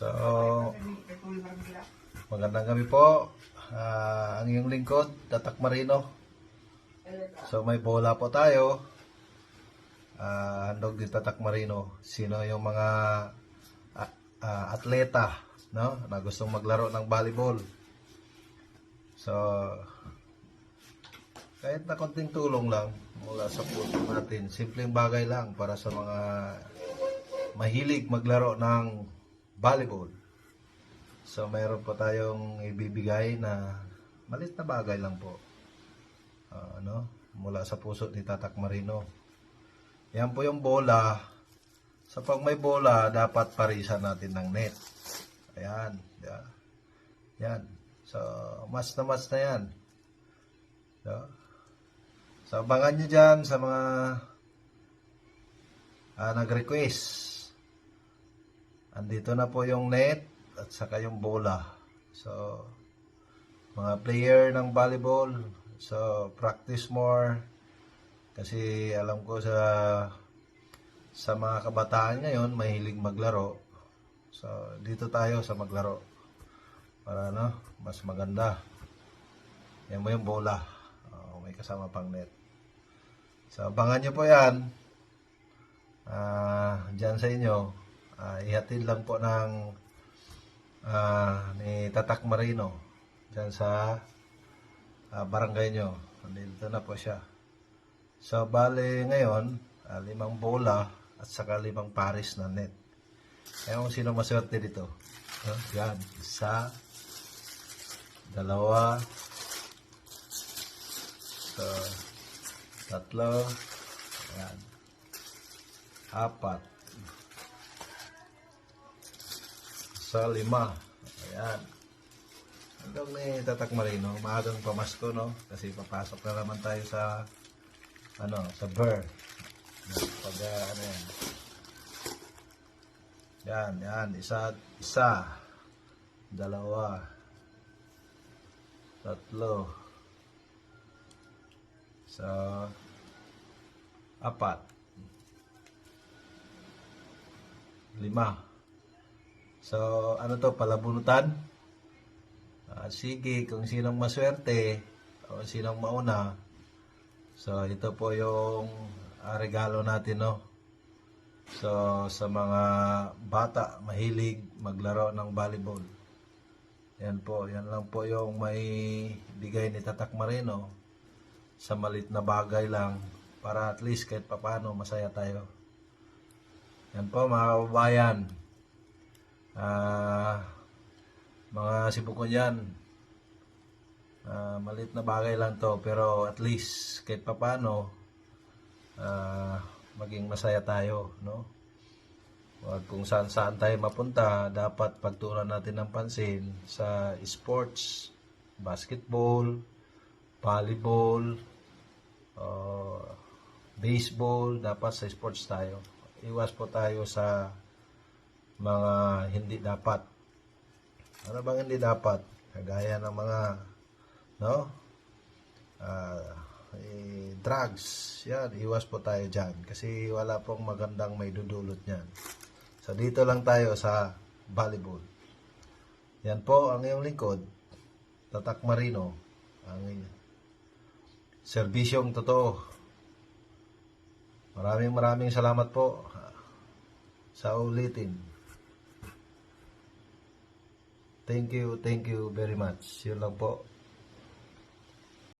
So, magandang gabi po. Ah, ang iyong lingkod, Tatak Marino. So, may bola po tayo. Ah, handog din Tatak Marino. Sino yung mga ah, ah, atleta no, na gustong maglaro ng volleyball. So, kahit na konting tulong lang mula sa puso natin, simpleng bagay lang para sa mga mahilig maglaro ng volleyball. So, mayroon po tayong ibibigay na malit na bagay lang po. Ah, ano, mula sa puso ni Tatak Marino. Yan po yung bola. Sa pag may bola, dapat parisan natin ng net. Ayan. Yan. Yan. So, mas na mas na yan. So, so abangan nyo dyan sa mga ah, nag-request. Andito na po yung net at saka yung bola. So, mga player ng volleyball, so practice more. Kasi alam ko sa sa mga kabataan ngayon, mahilig maglaro. So, dito tayo sa maglaro. Para no, mas maganda. Yan mo yung bola. Oh, may kasama pang net. So, abangan nyo po yan. Ah, dyan sa inyo. Ah, ihatid lang po ng ah, ni Tatak Marino. Dyan sa ah, barangay nyo. Dito na po siya. So, bale ngayon, ah, limang bola at saka limang pares na net. Ewan sino maswerte dito. Oh, yan. Isa, dalawa, so, tatlo, yan, apat, sa lima, ayan. Hanggang ni Tatak Marino, maagang pamasko, no? Kasi papasok na naman tayo sa, ano, sa Burr. Pag, ah, ano yan. Yan, yan. Isa, isa. Dalawa. Tatlo. So, apat. Lima. So, ano to, palabunutan? Ah, sige, kung sinong maswerte, o sinong mauna. So, ito po yung ah, regalo natin, no? So, sa mga bata, mahilig maglaro ng volleyball. Yan po, yan lang po yung may bigay ni Tatak Marino sa malit na bagay lang para at least kahit papano masaya tayo. Yan po mga kababayan. Ah, mga sibukon yan. Ah, malit na bagay lang to pero at least kahit papano ah, maging masaya tayo, no? Wag kung saan saan tayo mapunta, dapat pagtuunan natin ng pansin sa sports, basketball, volleyball, uh, baseball, dapat sa sports tayo. Iwas po tayo sa mga hindi dapat. Ano bang hindi dapat? Kagaya ng mga, no? Ah, eh, drugs, yan, iwas po tayo dyan. Kasi wala pong magandang may dudulot niyan. So, dito lang tayo sa volleyball. Yan po ang iyong lingkod, Tatak Marino. Ang serbisyong totoo. Maraming maraming salamat po sa ulitin. Thank you, thank you very much. Yun lang po.